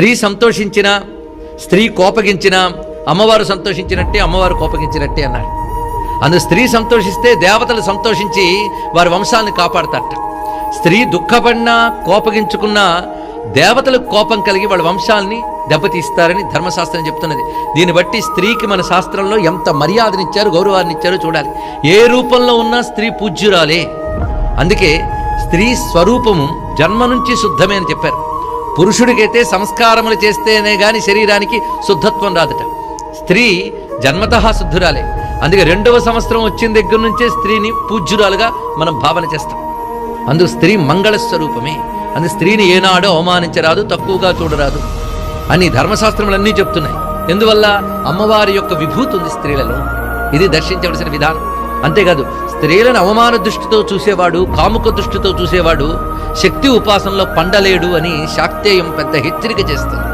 స్త్రీ సంతోషించిన స్త్రీ కోపగించిన అమ్మవారు సంతోషించినట్టే అమ్మవారు కోపగించినట్టే అన్నాడు. అందు స్త్రీ సంతోషిస్తే దేవతలు సంతోషించి వారి వంశాలను కాపాడతారట. స్త్రీ దుఃఖపడినా కోపగించుకున్నా దేవతలకు కోపం కలిగి వాళ్ళ వంశాలని దెబ్బతీస్తారని ధర్మశాస్త్రం చెప్తున్నది. దీన్ని బట్టి స్త్రీకి మన శాస్త్రంలో ఎంత మర్యాదనిచ్చారు గౌరవాన్ని ఇచ్చారో చూడాలి. ఏ రూపంలో ఉన్నా స్త్రీ పూజ్యురాలే. అందుకే స్త్రీ స్వరూపము జన్మ నుంచి శుద్ధమే అని చెప్పారు. పురుషుడికైతే సంస్కారములు చేస్తేనే కానీ శరీరానికి శుద్ధత్వం రాదట. స్త్రీ జన్మత శుద్ధురాలే. అందుకే రెండవ సంవత్సరం వచ్చిన దగ్గర నుంచే స్త్రీని పూజ్యురాలుగా మనం భావన చేస్తాం. అందుకు స్త్రీ మంగళ స్వరూపమే. అందుకు స్త్రీని ఏనాడో అవమానించరాదు తక్కువగా చూడరాదు అని ధర్మశాస్త్రములన్నీ చెప్తున్నాయి. ఎందువల్ల? అమ్మవారి యొక్క విభూతి ఉంది స్త్రీలలో. ఇది దర్శించవలసిన విధానం. అంతేకాదు స్త్రీలను అవమాన దృష్టితో చూసేవాడు కాముక దృష్టితో చూసేవాడు శక్తి ఉపాసనలో పండలేడు అని శాక్తేయం పెద్ద హెచ్చరిక చేస్తుంది.